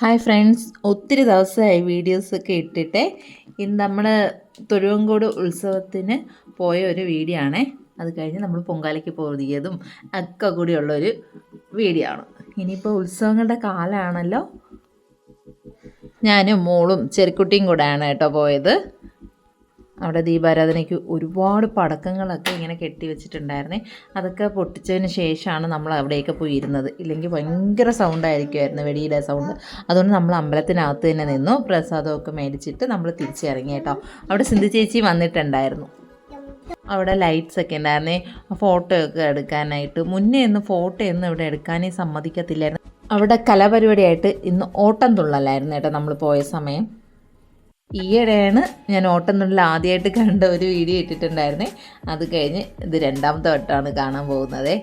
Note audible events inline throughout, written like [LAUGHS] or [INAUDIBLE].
Hi friends ഒത്തിരി ദിവസമായി വീഡിയോസൊക്കെ ഇട്ടിട്ട് ഇന്ന് നമ്മൾ തൊഴുവങ്കോട് ഉത്സവത്തിന് പോയ ഒരു വീഡിയോ ആണ്. അത് കഴിഞ്ഞ് നമ്മൾ പൊങ്കാലയ്ക്ക് പോയതും ഒക്കെ കൂടിയുള്ള ഒരു വീഡിയോ ആണ്. ഇനിയിപ്പോൾ ഉത്സവങ്ങളുടെ കാലമാണല്ലോ. ഞാനും മോളും ചെറുക്കുട്ടിയും കൂടെയാണ് കേട്ടോ പോയത്. അവിടെ ദീപാരാധനയ്ക്ക് ഒരുപാട് പടക്കങ്ങളൊക്കെ ഇങ്ങനെ കെട്ടി വെച്ചിട്ടുണ്ടായിരുന്നേ. അതൊക്കെ പൊട്ടിച്ചതിന് ശേഷമാണ് നമ്മൾ അവിടെയൊക്കെ പോയി ഇരുന്നത് ഇല്ലെങ്കിൽ ഭയങ്കര സൗണ്ട് ആയിരിക്കുമായിരുന്നു വെടിയുടെ സൗണ്ട് അതുകൊണ്ട് നമ്മൾ അമ്പലത്തിനകത്ത് തന്നെ നിന്നു പ്രസാദമൊക്കെ മേടിച്ചിട്ട് നമ്മൾ തിരിച്ചിറങ്ങി കേട്ടോ. അവിടെ സിന്ധു ചേച്ചി വന്നിട്ടുണ്ടായിരുന്നു. അവിടെ ലൈറ്റ്സ് ഒക്കെ ഉണ്ടായിരുന്നേ. ഫോട്ടോ ഒക്കെ എടുക്കാനായിട്ട്. മുന്നേ ഒന്നും ഫോട്ടോ ഒന്നും ഇവിടെ എടുക്കാനേ സമ്മതിക്കത്തില്ലായിരുന്നു. അവിടെ കലാപരിപാടിയായിട്ട് ഇന്ന് ഓട്ടം തുള്ളലായിരുന്നു കേട്ടോ നമ്മൾ പോയ സമയം. ഈയിടെയാണ് ഞാൻ ഓട്ടം തുള്ളൽ ആദ്യമായിട്ട് കണ്ട ഒരു വീഡിയോ ഇട്ടിട്ടുണ്ടായിരുന്നേ. അത് കഴിഞ്ഞ് ഇത് രണ്ടാമത്തെ വട്ടമാണ് കാണാൻ പോകുന്നത്.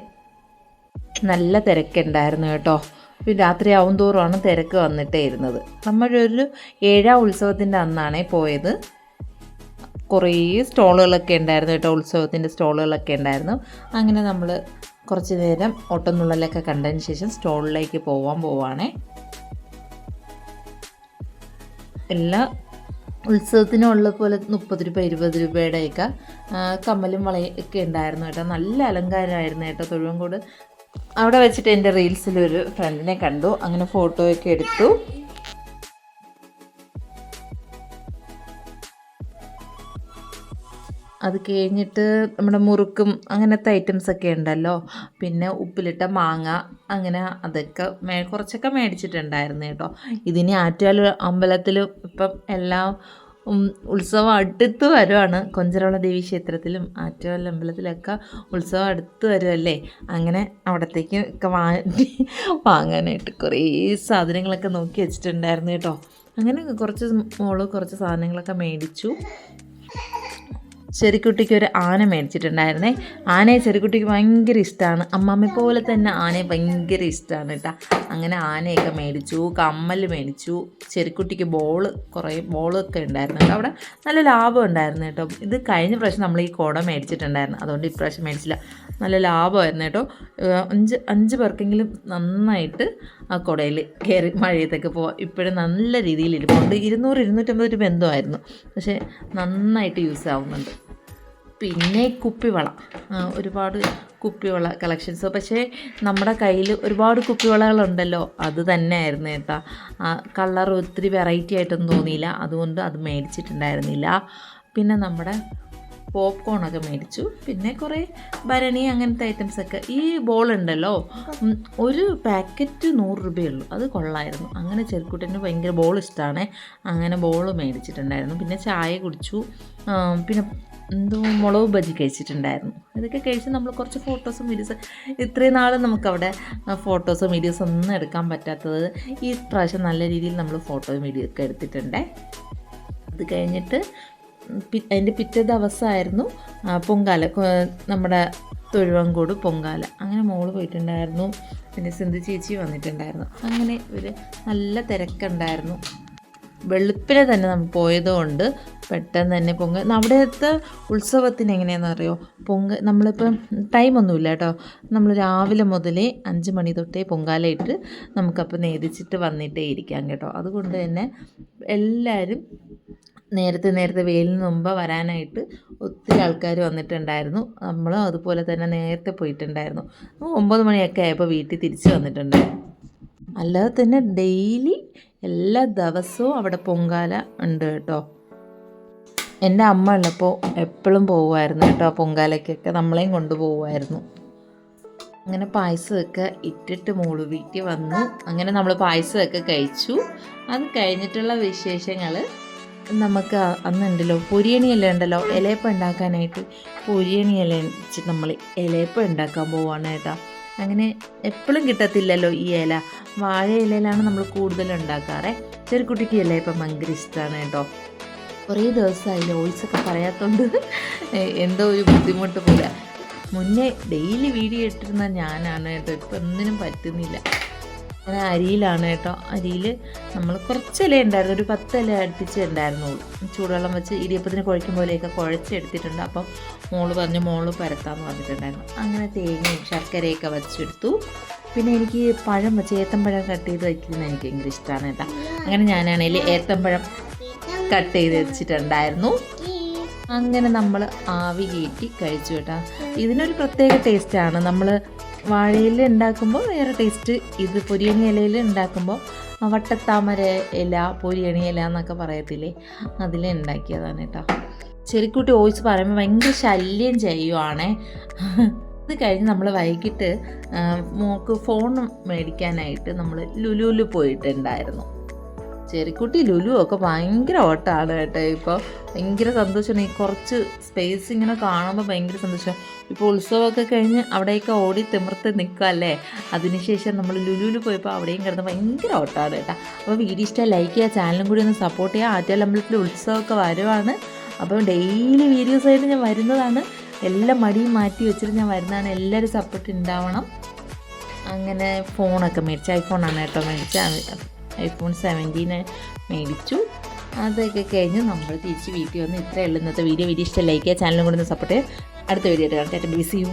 നല്ല തിരക്കുണ്ടായിരുന്നു കേട്ടോ. രാത്രി ആവും തോറുമാണ് തിരക്ക് വന്നിട്ടേ ഇരുന്നത്. നമ്മളൊരു ഏഴാം ഉത്സവത്തിന്റെ അന്നാണേ പോയത്. കുറേ സ്റ്റോളുകളൊക്കെ ഉണ്ടായിരുന്നു കേട്ടോ. ഉത്സവത്തിന്റെ സ്റ്റോളുകളൊക്കെ ഉണ്ടായിരുന്നു. അങ്ങനെ നമ്മൾ കുറച്ച് നേരം ഓട്ടംതുള്ളലൊക്കെ കണ്ടതിന് ശേഷം സ്റ്റോളിലേക്ക് പോവാൻ പോവാണേ. എല്ലാ ഉത്സവത്തിനുള്ള പോലെ മുപ്പത് രൂപ ഇരുപത് രൂപയുടെയൊക്കെ കമ്മലും വളയൊക്കെ ഉണ്ടായിരുന്നു കേട്ടോ. നല്ല അലങ്കാരമായിരുന്നു കേട്ടോ തൊഴുവൻകൂട്. അവിടെ വെച്ചിട്ട് എന്റെ റീൽസിൽ ഒരു ഫ്രണ്ടിനെ കണ്ടു. അങ്ങനെ ഫോട്ടോയൊക്കെ എടുത്തു. അത് കഴിഞ്ഞിട്ട് നമ്മുടെ മുറുക്കും അങ്ങനത്തെ ഐറ്റംസ് ഒക്കെ ഉണ്ടല്ലോ. പിന്നെ ഉപ്പിലിട്ട മാങ്ങ അങ്ങനെ അതൊക്കെ മേ കുറച്ചൊക്കെ മേടിച്ചിട്ടുണ്ടായിരുന്നു കേട്ടോ. ഇതിനി ആറ്റുകാൽ അമ്പലത്തിൽ ഇപ്പം എല്ലാം ഉത്സവം അടുത്ത് വരുവാണ്. കൊഞ്ചരവള ദേവി ക്ഷേത്രത്തിലും ആറ്റുകാൽ അമ്പലത്തിലൊക്കെ ഉത്സവം അടുത്ത് വരുമല്ലേ അങ്ങനെ അവിടത്തേക്ക് ഒക്കെ വാങ്ങി വാങ്ങാനായിട്ട് കുറേ സാധനങ്ങളൊക്കെ നോക്കി വെച്ചിട്ടുണ്ടായിരുന്നു കേട്ടോ. അങ്ങനെ കുറച്ച് മോൾ കുറച്ച് സാധനങ്ങളൊക്കെ മേടിച്ചു. ചെറിക്കുട്ടിക്ക് ഒരു ആന മേടിച്ചിട്ടുണ്ടായിരുന്നേ. ആനയെ ചെറിക്കുട്ടിക്ക് ഭയങ്കര ഇഷ്ടമാണ് അമ്മമ്മ പോലെ തന്നെ ആനയെ ഭയങ്കര ഇഷ്ടമാണ് കേട്ടോ അങ്ങനെ ആനയൊക്കെ മേടിച്ചു കമ്മൽ മേടിച്ചു. ചെറിക്കുട്ടിക്ക് ബോൾ കുറേ ബോളൊക്കെ ഉണ്ടായിരുന്നു അവിടെ നല്ല ലാഭം ഉണ്ടായിരുന്നു കേട്ടോ ഇത് കഴിഞ്ഞ പ്രാവശ്യം നമ്മൾ ഈ കുട മേടിച്ചിട്ടുണ്ടായിരുന്നു. അതുകൊണ്ട് ഇപ്രാവശ്യം മേടിച്ചില്ല. നല്ല ലാഭമായിരുന്നു കേട്ടോ അഞ്ച് അഞ്ച് പേർക്കെങ്കിലും നന്നായിട്ട് ആ കുടയിൽ കയറി മഴയത്തൊക്കെ പോവാം. ഇപ്പോഴും നല്ല രീതിയിൽ ഇരിപ്പുണ്ട്. ഇരുന്നൂറ് ഇരുന്നൂറ്റമ്പത് രൂപ എന്തോ പക്ഷേ നന്നായിട്ട് യൂസ് ആവുന്നുണ്ട്. പിന്നെ കുപ്പിവള. ഒരുപാട് കുപ്പിവള കളക്ഷൻസ്. പക്ഷേ നമ്മുടെ കയ്യിൽ ഒരുപാട് കുപ്പിവളകളുണ്ടല്ലോ. അത് തന്നെയായിരുന്നു കേട്ടോ. കളർ ഒത്തിരി വെറൈറ്റി ആയിട്ടൊന്നും തോന്നിയില്ല. അതുകൊണ്ട് അത് മേടിച്ചിട്ടുണ്ടായിരുന്നില്ല. പിന്നെ നമ്മുടെ പോപ്കോണൊക്കെ മേടിച്ചു. പിന്നെ കുറേ ഭരണി അങ്ങനത്തെ ഐറ്റംസൊക്കെ ഈ ബോൾ ഉണ്ടല്ലോ. ഒരു പാക്കറ്റ് നൂറ് രൂപയുള്ളൂ. അത് കൊള്ളായിരുന്നു. അങ്ങനെ ചെറുക്കുട്ടന് ഭയങ്കര ബോൾ ഇഷ്ടമാണ് അങ്ങനെ ബോൾ മേടിച്ചിട്ടുണ്ടായിരുന്നു. പിന്നെ ചായ കുടിച്ചു. പിന്നെ എന്തോ മുളക് ബജി കഴിച്ചിട്ടുണ്ടായിരുന്നു. ഇതൊക്കെ കഴിച്ച് നമ്മൾ കുറച്ച് ഫോട്ടോസും വീഡിയോസും ഇത്രയും നാൾ നമുക്കവിടെ ഫോട്ടോസും വീഡിയോസും ഒന്നും എടുക്കാൻ പറ്റാത്തത് ഈ പ്രാവശ്യം നല്ല രീതിയിൽ നമ്മൾ ഫോട്ടോയും വീഡിയോ ഒക്കെ എടുത്തിട്ടുണ്ട്. അത് കഴിഞ്ഞിട്ട് അതിന്റെ പിറ്റേ ദിവസമായിരുന്നു പൊങ്കാല നമ്മുടെ തൊഴുവങ്കോട് പൊങ്കാല. അങ്ങനെ മോൾ പോയിട്ടുണ്ടായിരുന്നു. പിന്നെ സിന്ധു ചേച്ചി വന്നിട്ടുണ്ടായിരുന്നു. അങ്ങനെ ഒരു നല്ല തിരക്കുണ്ടായിരുന്നു. വെളുപ്പിനെ തന്നെ നമ്മൾ പോയതുകൊണ്ട് പെട്ടെന്ന് തന്നെ പൊങ്ക അവിടുത്തെ ഉത്സവത്തിന് എങ്ങനെയാണെന്ന് അറിയോ പൊങ്ക നമ്മളിപ്പം ടൈമൊന്നുമില്ല കേട്ടോ. നമ്മൾ രാവിലെ മുതലേ അഞ്ച് മണി തൊട്ടേ പൊങ്കാലയിട്ട് നമുക്കപ്പോൾ നേദിച്ചിട്ട് വന്നിട്ടേ ഇരിക്കാം കേട്ടോ. അതുകൊണ്ട് തന്നെ എല്ലാവരും നേരത്തെ നേരത്തെ വെയിലിന് മുമ്പ് വരാനായിട്ട് ഒത്തിരി ആൾക്കാർ വന്നിട്ടുണ്ടായിരുന്നു. നമ്മളും അതുപോലെ തന്നെ നേരത്തെ പോയിട്ടുണ്ടായിരുന്നു. ഒമ്പത് മണിയൊക്കെ ആയപ്പോൾ വീട്ടിൽ തിരിച്ച് വന്നിട്ടുണ്ടായിരുന്നു. അല്ലാതെ തന്നെ ഡെയിലി എല്ലാ ദിവസവും അവിടെ പൊങ്കാല ഉണ്ട് കേട്ടോ. എന്റെ അമ്മ ഉള്ളപ്പോൾ എപ്പോഴും പോകുമായിരുന്നു കേട്ടോ പൊങ്കാലയ്ക്കൊക്കെ. നമ്മളെയും കൊണ്ടുപോകുമായിരുന്നു അങ്ങനെ പായസമൊക്കെ ഇട്ടിട്ട് മോൾ വീട്ടിൽ വന്നു. അങ്ങനെ നമ്മൾ പായസമൊക്കെ കഴിച്ചു. അത് കഴിഞ്ഞിട്ടുള്ള വിശേഷങ്ങൾ നമുക്ക് അന്നുണ്ടല്ലോ പൊരിയണി ഇല ഉണ്ടല്ലോ ഇലയപ്പം ഉണ്ടാക്കാനായിട്ട് പൊരിയണിയല വെച്ച് നമ്മൾ ഇലയപ്പം ഉണ്ടാക്കാൻ പോവാണ് കേട്ടോ അങ്ങനെ എപ്പോഴും കിട്ടത്തില്ലല്ലോ ഈ ഇല. വാഴ ഇലയിലാണ് നമ്മൾ കൂടുതൽ ഉണ്ടാക്കാറേ. ചെറുക്കുട്ടിക്ക് ഇലയപ്പം ഭയങ്കര ഇഷ്ടമാണ് കേട്ടോ. കുറേ ദിവസമായില്ല ലോയിസൊക്കെ പറയാത്തതുകൊണ്ട് [LAUGHS] എന്തോ ഒരു ബുദ്ധിമുട്ട് പോലെ. മുന്നേ ഡെയിലി വീഡിയോ ഇട്ടിരുന്ന ഞാനാണ് കേട്ടോ. ഇപ്പം ഒന്നിനും പറ്റുന്നില്ല. അങ്ങനെ അരിയിലാണ് കേട്ടോ. അരിയിൽ നമ്മൾ കുറച്ച് ഇല ഉണ്ടായിരുന്നു. ഒരു പത്ത് ഇല അടുപ്പിച്ച് ഉണ്ടായിരുന്നുള്ളൂ ചൂടുവെള്ളം വെച്ച് ഇടിയപ്പത്തിന് കുഴയ്ക്കും പോലെയൊക്കെ കുഴച്ചെടുത്തിട്ടുണ്ട്. അപ്പം മോൾ പറഞ്ഞ് മോൾ പരത്താമെന്ന് പറഞ്ഞിട്ടുണ്ടായിരുന്നു. അങ്ങനെ തേങ്ങയും ശർക്കരയൊക്കെ വെച്ചെടുത്തു പിന്നെ എനിക്ക് പഴം വെച്ച് ഏത്തമ്പഴം കട്ട് ചെയ്ത് വയ്ക്കുന്നത് എനിക്ക് ഭയങ്കര ഇഷ്ടമാണ് കേട്ടോ. അങ്ങനെ ഞാനാണെങ്കിൽ ഏത്തമ്പഴം കട്ട് ചെയ്ത് വെച്ചിട്ടുണ്ടായിരുന്നു. അങ്ങനെ നമ്മൾ ആവി കയറ്റി കഴിച്ചു കേട്ടോ. ഇതിനൊരു പ്രത്യേക ടേസ്റ്റാണ് നമ്മൾ വാഴയിൽ ഉണ്ടാക്കുമ്പോൾ വേറെ ടേസ്റ്റ് ഇത് പൊരിയണി ഇലയിൽ ഉണ്ടാക്കുമ്പോൾ വട്ടത്താമര ഇല പൊരിയണി ഇല എന്നൊക്കെ പറയത്തില്ലേ? അതിൽ ഉണ്ടാക്കിയതാണ് കേട്ടോ ചെറിക്കുട്ടി ഓയിച്ച് പറയുമ്പോൾ ഭയങ്കര ശല്യം ചെയ്യുവാണ്. അത് കഴിഞ്ഞ് നമ്മൾ വൈകിട്ട് മോക്ക് ഫോൺ മേടിക്കാനായിട്ട് നമ്മൾ ലുലുലു പോയിട്ടുണ്ടായിരുന്നു. ചെറിക്കുട്ടി ലുലു ഒക്കെ ഭയങ്കര ഓട്ടമാണ് കേട്ടോ ഇപ്പോൾ ഭയങ്കര സന്തോഷമാണ്. ഈ കുറച്ച് സ്പേസ് ഇങ്ങനെ കാണുമ്പോൾ ഭയങ്കര സന്തോഷം. ഇപ്പോൾ ഉത്സവമൊക്കെ കഴിഞ്ഞ് അവിടെയൊക്കെ ഓടി തിമിർത്ത് നിൽക്കുക അല്ലേ? അതിനുശേഷം നമ്മൾ ലുലുവിൽ പോയപ്പോൾ അവിടെയും കിടന്ന് ഭയങ്കര ഓട്ടമാണ് കേട്ടോ. അപ്പോൾ വീഡിയോ ഇഷ്ടം ലൈക്ക് ചെയ്യുക ചാനലും കൂടി ഒന്ന് സപ്പോർട്ട് ചെയ്യുക. ആറ്റുകാൽ അമ്പലത്തിൽ ഉത്സവമൊക്കെ വരുവാണ്. അപ്പോൾ ഡെയിലി വീഡിയോസ് ആയിട്ട് ഞാൻ വരുന്നതാണ്. എല്ലാം മടിയും മാറ്റി വെച്ചിട്ട് ഞാൻ വരുന്നതാണ്. എല്ലാവരും സപ്പോർട്ട് ഉണ്ടാവണം അങ്ങനെ ഫോണൊക്കെ മേടിച്ച് ഐഫോണാണ് കേട്ടോ മേടിച്ച ഐഫോൺ സെവന്റീൻ മേടിച്ചു. അതൊക്കെ കഴിഞ്ഞ് നമ്മൾ തിരിച്ച് വീട്ടിൽ വന്ന് ഇത്രയുള്ള ഇന്നത്തെ വീഡിയോ. വീഡിയോ ഇഷ്ടം ലൈക്ക് ചെയ്യുക ചാനലും കൂടെ ഒന്ന് സപ്പോർട്ട് ചെയ്യുക. അടുത്ത വീഡിയോ ആയിട്ട് കാണാം. ബിസി